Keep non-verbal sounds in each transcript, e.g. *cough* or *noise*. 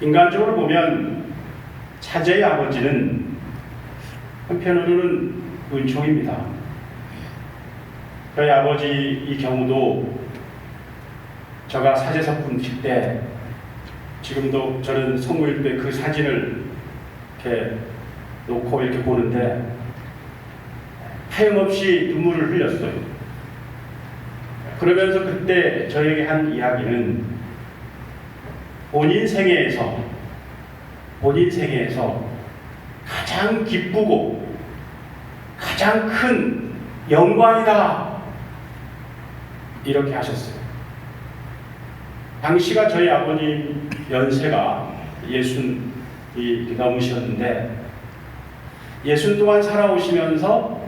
인간적으로 보면 차제의 아버지는 한편으로는 은총입니다. 저희 아버지 이 경우도 제가 사제석분 칠때 지금도 저는 성모일 때 그 사진을 이렇게 놓고 이렇게 보는데 하염없이 눈물을 흘렸어요. 그러면서 그때 저에게 한 이야기는 본인 생애에서 본인 생애에서 가장 기쁘고 가장 큰 영광이다 이렇게 하셨어요. 당시가 저희 아버님 연세가 예순이 넘으셨는데 예순 동안 살아오시면서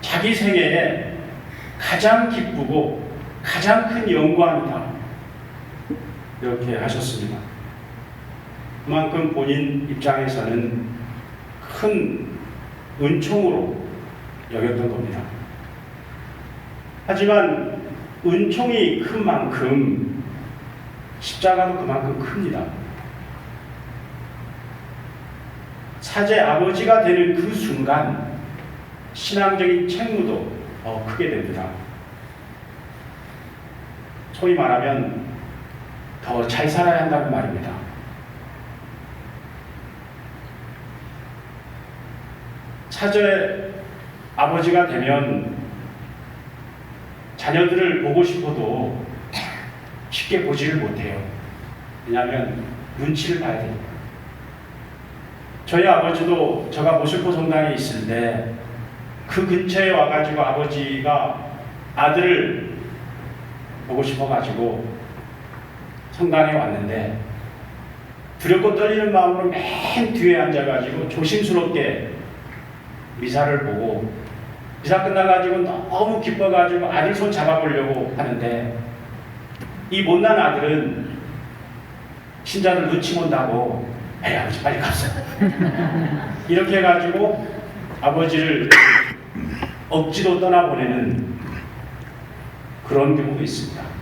자기 생애에 가장 기쁘고 가장 큰 영광이다 이렇게 하셨습니다. 그만큼 본인 입장에서는 큰 은총으로 여겼던 겁니다. 하지만 은총이 큰 만큼 십자가도 그만큼 큽니다. 사제 아버지가 되는 그 순간 신앙적인 책무도 더 크게 됩니다. 소위 말하면 더 잘 살아야 한다는 말입니다. 사제 아버지가 되면 자녀들을 보고 싶어도 쉽게 보지를 못해요. 왜냐하면 눈치를 봐야 되니까. 저희 아버지도 제가 모슬포 성당에 있을 때 그 근처에 와가지고 아버지가 아들을 보고 싶어가지고 성당에 왔는데 두렵고 떨리는 마음으로 맨 뒤에 앉아가지고 조심스럽게 미사를 보고 미사 끝나가지고 너무 기뻐가지고 아들 손 잡아보려고 하는데 이 못난 아들은 신자들 눈치 본다고 에이 아버지 빨리 갑시다. *laughs* 이렇게 해가지고 아버지를 억지로 떠나보내는 그런 경우도 있습니다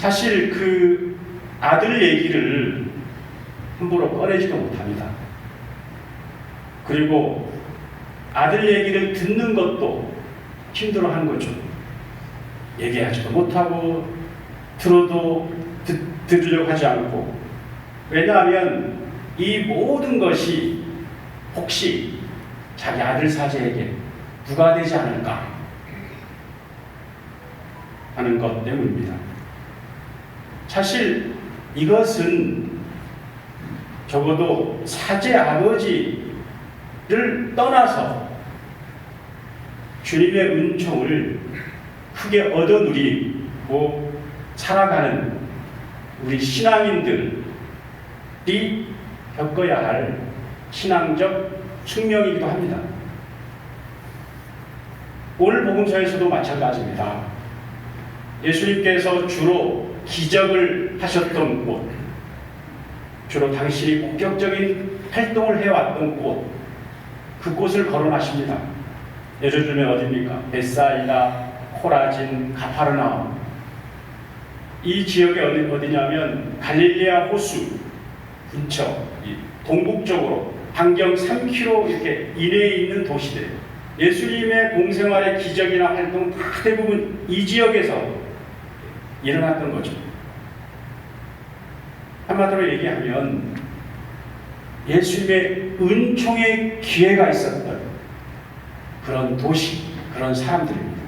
사실 그 아들 얘기를 함부로 꺼내지도 못합니다. 그리고 아들 얘기를 듣는 것도 힘들어 하는 거죠. 얘기하지도 못하고 들어도 듣, 들으려고 하지 않고. 왜냐하면 이 모든 것이 혹시 자기 아들 사제에게 누가 되지 않을까 하는 것 때문입니다. 사실 이것은 적어도 사제 아버지를 떠나서 주님의 은총을 크게 얻어 누리고 살아가는 우리 신앙인들이 겪어야 할 신앙적 숙명이기도 합니다. 오늘 복음서에서도 마찬가지입니다. 예수님께서 주로 기적을 하셨던 곳, 주로 당신이 본격적인 활동을 해왔던 곳, 그곳을 거론하십니다. 예를 들면 어디입니까? 베사이다, 코라진, 가파르나움. 이 지역이 어디, 어디냐면 갈릴리아 호수 근처, 동북쪽으로 반경 3km 이렇게 이내에 있는 도시들. 예수님의 공생활의 기적이나 활동 다 대부분 이 지역에서 일어났던 거죠. 한마디로 얘기하면 예수님의 은총의 기회가 있었던 그런 도시, 그런 사람들입니다.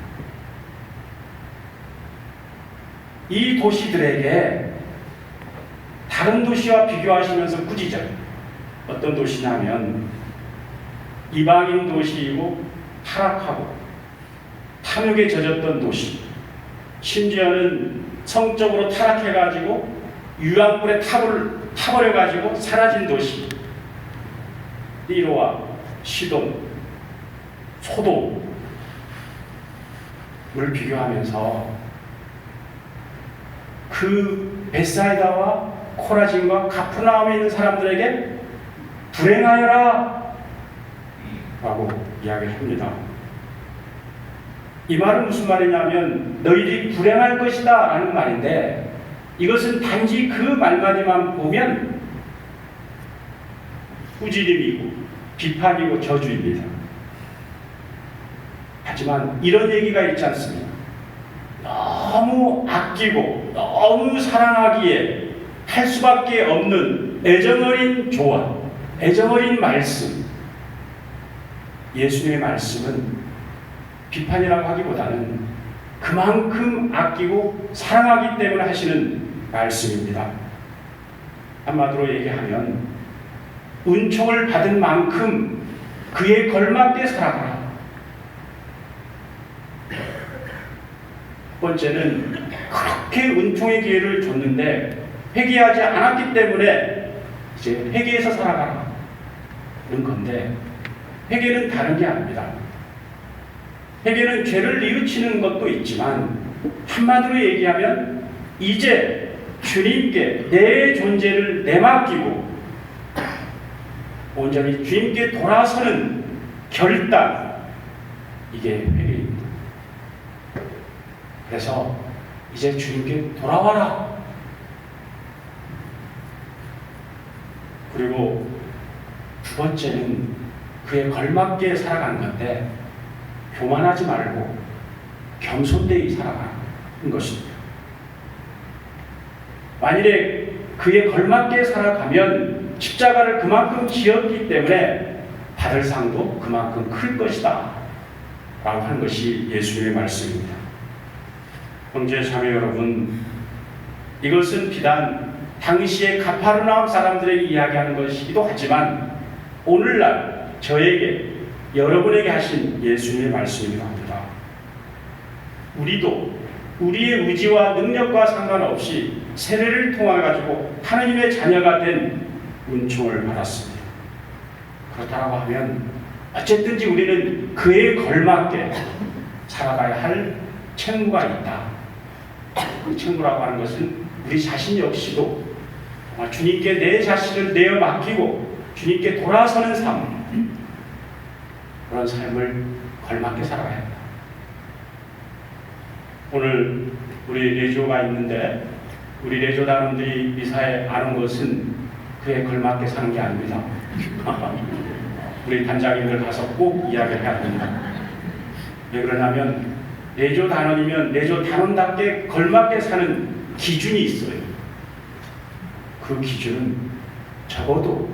이 도시들에게 다른 도시와 비교하시면서 꾸짖어요. 어떤 도시냐면 이방인 도시이고 타락하고 탐욕에 젖었던 도시. 심지어는 성적으로 타락해가지고 유황불에 타버려, 타버려가지고 사라진 도시. 띠로와 시돈, 소돔을 비교하면서 그 베사이다와 코라진과 가프나움에 있는 사람들에게 불행하여라 라고 이야기를 합니다. 이 말은 무슨 말이냐면 너희들이 불행할 것이다 라는 말인데 이것은 단지 그 말마디만 보면 꾸지림이고 비판이고 저주입니다. 하지만 이런 얘기가 있지 않습니까? 너무 아끼고 너무 사랑하기에 할 수밖에 없는 애정어린 조언, 애정어린 말씀. 예수님의 말씀은 비판이라고 하기보다는 그만큼 아끼고 사랑하기 때문에 하시는 말씀입니다. 한마디로 얘기하면 은총을 받은 만큼 그에 걸맞게 살아가라. 첫 번째는 그렇게 은총의 기회를 줬는데 회개하지 않았기 때문에 이제 회개해서 살아가라. 그런 건데 회개는 다른 게 아닙니다. 회개는 죄를 뉘우치는 것도 있지만 한마디로 얘기하면 이제 주님께 내 존재를 내맡기고 온전히 주님께 돌아서는 결단 이게 회개입니다. 그래서 이제 주님께 돌아와라. 그리고 두 번째는 그에 걸맞게 살아가는 건데 교만하지 말고 겸손되이 살아가는 것입니다. 만일에 그에 걸맞게 살아가면 십자가를 그만큼 지었기 때문에 받을 상도 그만큼 클 것이다. 라고 하는 것이 예수님의 말씀입니다. 형제 자매 여러분, 이것은 비단 당시의 가파르나움 사람들에게 이야기하는 것이기도 하지만 오늘날 저에게 여러분에게 하신 예수님의 말씀이기도 합니다. 우리도 우리의 의지와 능력과 상관없이 세례를 통해 가지고 하나님의 자녀가 된 은총을 받았습니다. 그렇다고 하면 어쨌든지 우리는 그에 걸맞게 살아가야 할 책무가 있다. 그 책무라고 하는 것은 우리 자신 역시도 주님께 내 자신을 내어 맡기고 주님께 돌아서는 삶 그런 삶을 걸맞게 살아가야 한다. 오늘 우리 레조가 있는데 우리 레조 단원들이 미사에 아는 것은 그에 걸맞게 사는 게 아닙니다. *laughs* 우리 단장님들 가서 꼭 이야기를 해야 됩니다. 왜 그러냐면 내조 단원이면 내조 단원답게 걸맞게 사는 기준이 있어요. 그 기준은 적어도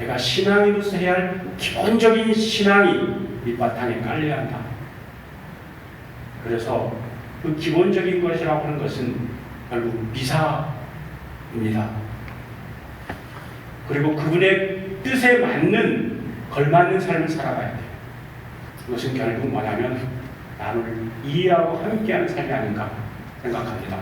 내가 신앙인으로서 해야 할 기본적인 신앙이 밑바탕에 깔려야 한다. 그래서 그 기본적인 것이라고 하는 것은 결국 미사입니다. 그리고 그분의 뜻에 맞는 걸맞는 삶을 살아가야 돼요. 그것은 결국 뭐냐면 나를 이해하고 함께하는 삶이 아닌가 생각합니다.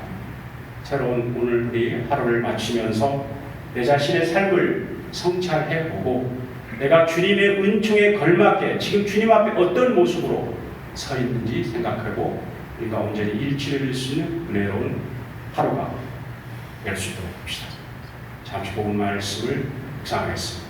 새로운 오늘 우리 하루를 마치면서 내 자신의 삶을 성찰해 보고 내가 주님의 은총에 걸맞게 지금 주님 앞에 어떤 모습으로 서 있는지 생각하고 우리가 온전히 일치를 할수 있는 은혜로운 하루가 될 수 있도록 합시다. 잠시 복음 말씀을 묵상하겠습니다.